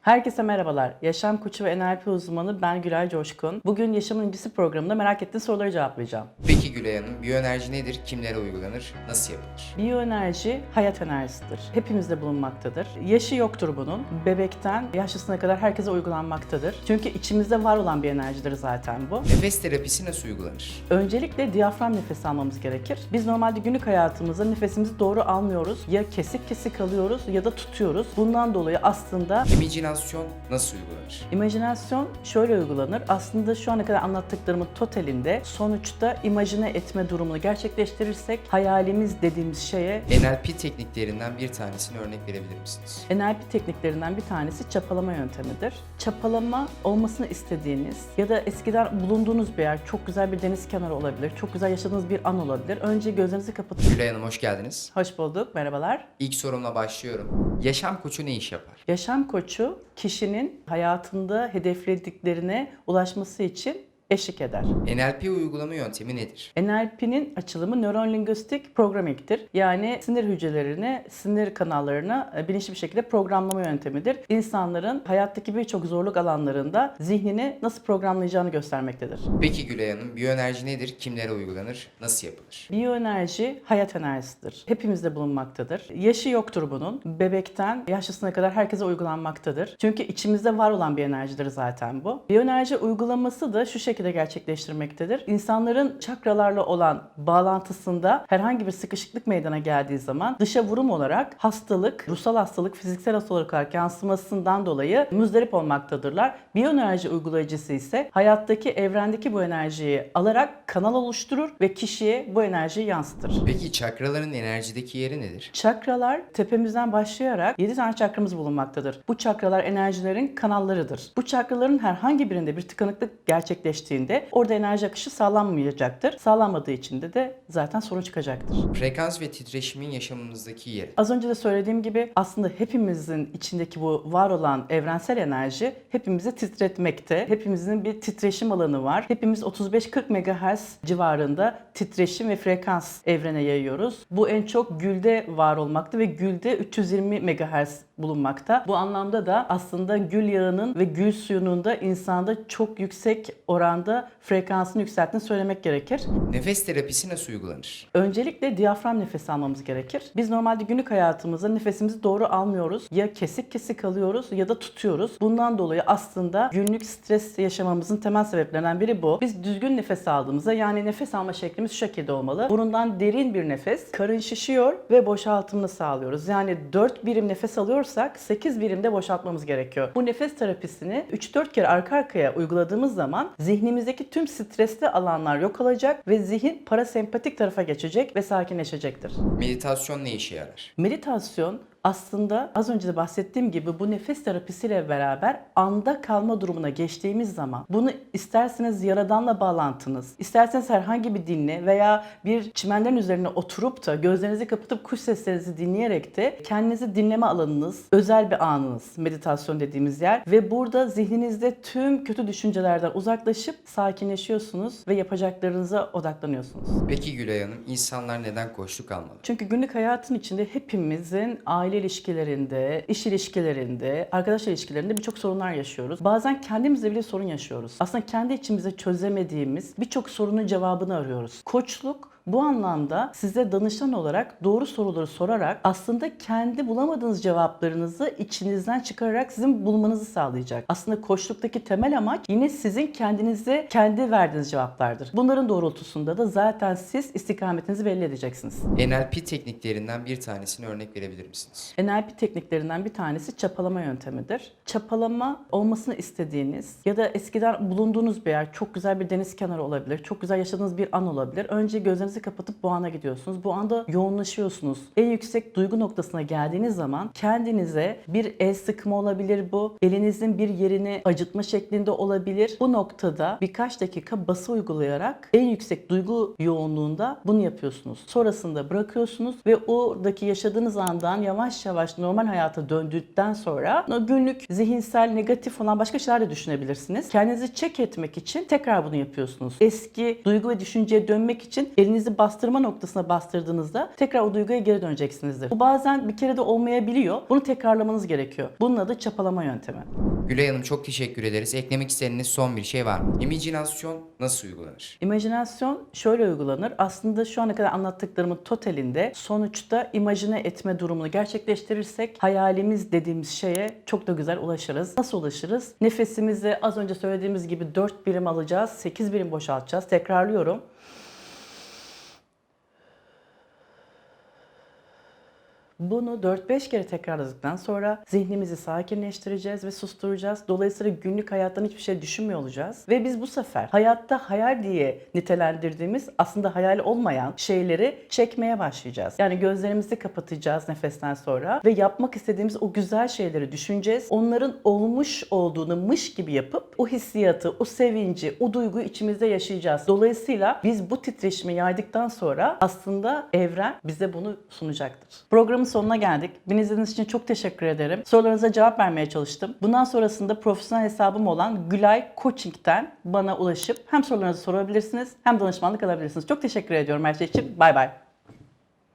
Herkese merhabalar. Yaşam koçu ve NLP uzmanı ben Gülay Coşkun. Bugün Yaşamın İncisi programında merak ettiğiniz soruları cevaplayacağım. Peki Gülay Hanım, biyoenerji nedir, kimlere uygulanır, nasıl yapılır? Biyoenerji hayat enerjisidir. Hepimizde bulunmaktadır. Yaşı yoktur bunun. Bebekten yaşlısına kadar herkese uygulanmaktadır. Çünkü içimizde var olan bir enerjidir zaten bu. Nefes terapisi nasıl uygulanır? Öncelikle diyafram nefesi almamız gerekir. Biz normalde günlük hayatımızda nefesimizi doğru almıyoruz. Ya kesik kesik alıyoruz ya da tutuyoruz. Bundan dolayı aslında İmajinasyon nasıl uygulanır? İmajinasyon şöyle uygulanır. Aslında şu ana kadar anlattıklarımın totalinde sonuçta imajine etme durumunu gerçekleştirirsek hayalimiz dediğimiz şeye NLP tekniklerinden bir tanesini örnek verebilir misiniz? NLP tekniklerinden bir tanesi çapalama yöntemidir. Çapalama olmasını istediğiniz ya da eskiden bulunduğunuz bir yer, çok güzel bir deniz kenarı olabilir, çok güzel yaşadığınız bir an olabilir. Önce gözlerinizi kapatıp Gülay Hanım hoş geldiniz. Hoş bulduk, merhabalar. İlk sorumla başlıyorum. Yaşam koçu ne iş yapar? Yaşam koçu kişinin hayatında hedeflediklerine ulaşması için eşlik eder. NLP uygulama yöntemi nedir? NLP'nin açılımı nörolinguistik programming'tir. Yani sinir hücrelerini, sinir kanallarını e, bilinçli bir şekilde programlama yöntemidir. İnsanların hayattaki birçok zorluk alanlarında zihnini nasıl programlayacağını göstermektedir. Peki Gülay Hanım, biyoenerji nedir, kimlere uygulanır, nasıl yapılır? Biyoenerji hayat enerjisidir. Hepimizde bulunmaktadır. Yaşı yoktur bunun. Bebekten yaşlısına kadar herkese uygulanmaktadır. Çünkü içimizde var olan bir enerjidir zaten bu. Biyoenerji uygulaması da şu şekilde gerçekleştirmektedir. İnsanların çakralarla olan bağlantısında herhangi bir sıkışıklık meydana geldiği zaman dışa vurum olarak hastalık, ruhsal hastalık, fiziksel hastalık olarak yansımasından dolayı müzdarip olmaktadırlar. Biyoenerji uygulayıcısı ise hayattaki, evrendeki bu enerjiyi alarak kanal oluşturur ve kişiye bu enerjiyi yansıtır. Peki çakraların enerjideki yeri nedir? Çakralar tepemizden başlayarak 7 tane çakramız bulunmaktadır. Bu çakralar enerjilerin kanallarıdır. Bu çakraların herhangi birinde bir tıkanıklık gerçekleştiğinde orada enerji akışı sağlanmayacaktır. Sağlanmadığı için de, de zaten sorun çıkacaktır. Frekans ve titreşimin yaşamımızdaki yeri. Az önce de söylediğim gibi aslında hepimizin içindeki bu var olan evrensel enerji hepimizi titretmekte. Hepimizin bir titreşim alanı var. Hepimiz 35-40 MHz civarında titreşim ve frekans evrene yayıyoruz. Bu en çok gülde var olmakta ve gülde 320 MHz bulunmakta. Bu anlamda da aslında gül yağının ve gül suyunun da insanda çok yüksek oranda frekansını yükselttiğini söylemek gerekir. Nefes terapisi nasıl uygulanır? Öncelikle diyafram nefesi almamız gerekir. Biz normalde günlük hayatımızda nefesimizi doğru almıyoruz. Ya kesik kesik alıyoruz ya da tutuyoruz. Bundan dolayı aslında günlük stres yaşamamızın temel sebeplerinden biri bu. Biz düzgün nefes aldığımızda yani nefes alma şeklimiz şu şekilde olmalı. Burundan derin bir nefes, karın şişiyor ve boşaltımını sağlıyoruz. Yani 4 birim nefes alıyorsak 8 birimde boşaltmamız gerekiyor. Bu nefes terapisini 3-4 kere arka arkaya uyguladığımız zaman zihnimizdeki tüm stresli alanlar yok olacak ve zihin parasempatik tarafa geçecek ve sakinleşecektir. Meditasyon ne işe yarar? Meditasyon aslında az önce de bahsettiğim gibi bu nefes terapisiyle beraber anda kalma durumuna geçtiğimiz zaman bunu isterseniz yaradanla bağlantınız, isterseniz herhangi bir dinle veya bir çimenlerin üzerine oturup da gözlerinizi kapatıp kuş seslerinizi dinleyerek de kendinizi dinleme alanınız, özel bir anınız meditasyon dediğimiz yer ve burada zihninizde tüm kötü düşüncelerden uzaklaşıp sakinleşiyorsunuz ve yapacaklarınıza odaklanıyorsunuz. Peki Gülay Hanım, insanlar neden koçluk almalı? Çünkü günlük hayatın içinde hepimizin aile ilişkilerinde, iş ilişkilerinde, arkadaş ilişkilerinde birçok sorunlar yaşıyoruz. Bazen kendimizle bile sorun yaşıyoruz. Aslında kendi içimizde çözemediğimiz birçok sorunun cevabını arıyoruz. Koçluk bu anlamda size danışan olarak doğru soruları sorarak aslında kendi bulamadığınız cevaplarınızı içinizden çıkararak sizin bulmanızı sağlayacak. Aslında koçluktaki temel amaç yine sizin kendinize kendi verdiğiniz cevaplardır. Bunların doğrultusunda da zaten siz istikametinizi belli edeceksiniz. NLP tekniklerinden bir tanesini örnek verebilir misiniz? NLP tekniklerinden bir tanesi çapalama yöntemidir. Çapalama olmasını istediğiniz ya da eskiden bulunduğunuz bir yer, çok güzel bir deniz kenarı olabilir, çok güzel yaşadığınız bir an olabilir. Önce gözlerinizi kapatıp bu ana gidiyorsunuz. Bu anda yoğunlaşıyorsunuz. En yüksek duygu noktasına geldiğiniz zaman kendinize bir el sıkma olabilir bu. Elinizin bir yerini acıtma şeklinde olabilir. Bu noktada birkaç dakika bası uygulayarak en yüksek duygu yoğunluğunda bunu yapıyorsunuz. Sonrasında bırakıyorsunuz ve oradaki yaşadığınız andan yavaş yavaş normal hayata döndükten sonra günlük zihinsel negatif olan başka şeyler de düşünebilirsiniz. Kendinizi çek etmek için tekrar bunu yapıyorsunuz. Eski duygu ve düşünceye dönmek için eliniz zihninizi bastırma noktasına bastırdığınızda tekrar o duyguya geri döneceksinizdir. Bu bazen bir kere de olmayabiliyor. Bunu tekrarlamanız gerekiyor. Bunun adı çapalama yöntemi. Gülay Hanım çok teşekkür ederiz. Eklemek istediğiniz son bir şey var mı? İmajinasyon nasıl uygulanır? İmajinasyon şöyle uygulanır. Aslında şu ana kadar anlattıklarımın totalinde sonuçta imajine etme durumunu gerçekleştirirsek hayalimiz dediğimiz şeye çok da güzel ulaşırız. Nasıl ulaşırız? Nefesimizi az önce söylediğimiz gibi 4 birim alacağız, 8 birim boşaltacağız. Tekrarlıyorum. Bunu 4-5 kere tekrarladıktan sonra zihnimizi sakinleştireceğiz ve susturacağız. Dolayısıyla günlük hayattan hiçbir şey düşünmüyor olacağız. Ve biz bu sefer hayatta hayal diye nitelendirdiğimiz aslında hayal olmayan şeyleri çekmeye başlayacağız. Yani gözlerimizi kapatacağız nefesten sonra ve yapmak istediğimiz o güzel şeyleri düşüneceğiz. Onların olmuş olduğunu mış gibi yapıp o hissiyatı, o sevinci, o duyguyu içimizde yaşayacağız. Dolayısıyla biz bu titreşimi yaydıktan sonra aslında evren bize bunu sunacaktır. Programın sonuna geldik. Beni izlediğiniz için çok teşekkür ederim. Sorularınıza cevap vermeye çalıştım. Bundan sonrasında profesyonel hesabım olan Gülay Coaching'ten bana ulaşıp hem sorularınızı sorabilirsiniz hem danışmanlık alabilirsiniz. Çok teşekkür ediyorum her şey için. Bay bay.